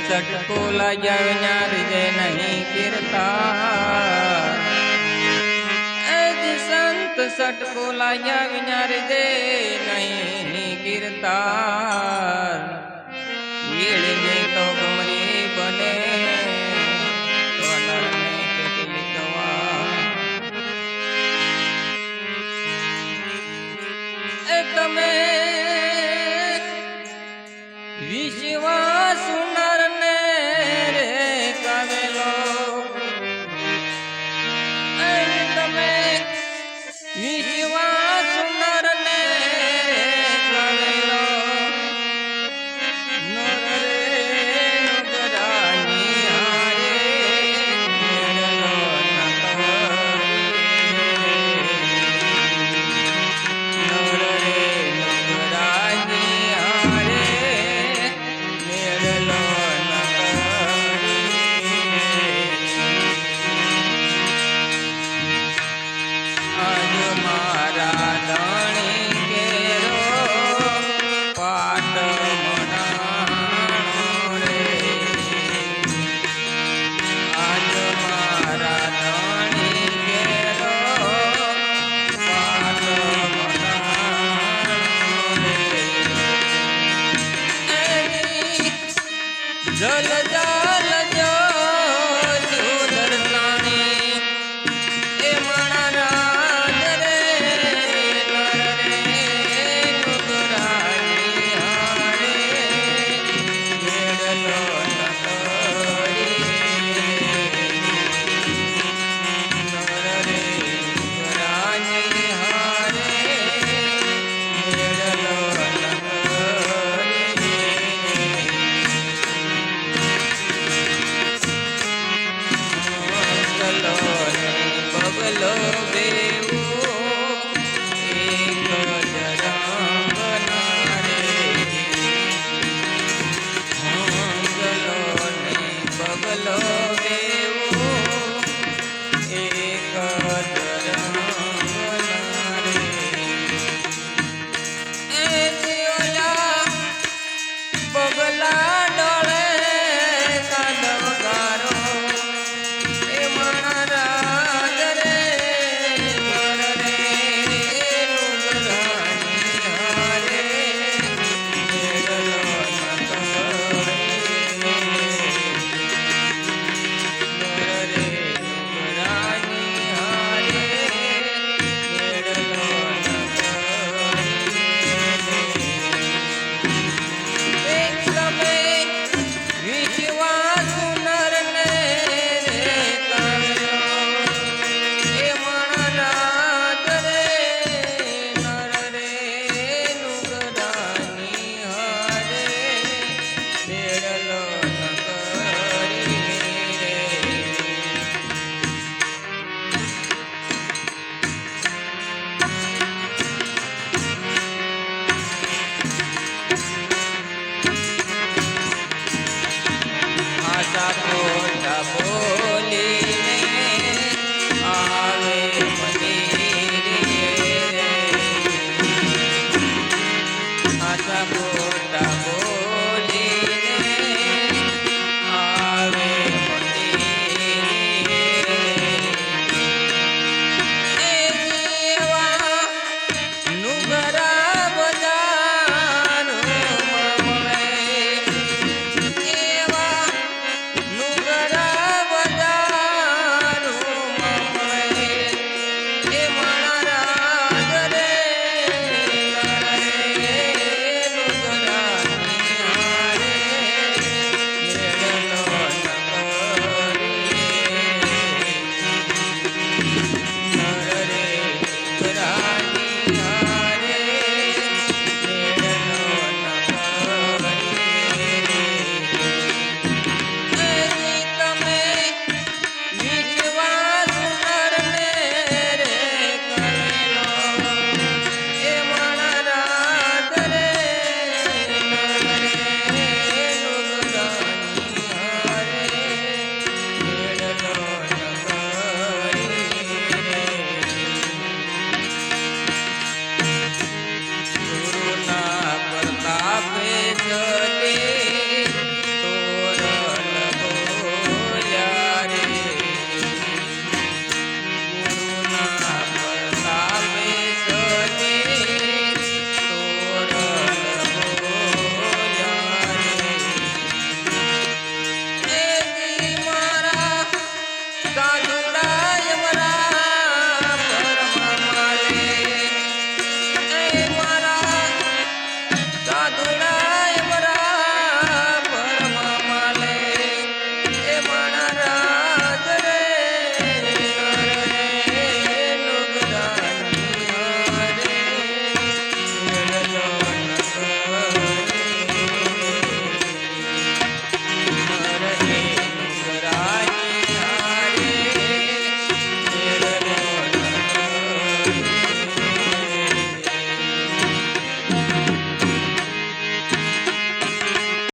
સટકો લાગ્યા વિના રીજે નહીં કીર્તા સંત સટકો લાગ્યા વિના રીજે નહીં કીર્તા બને you Tamo, tamo.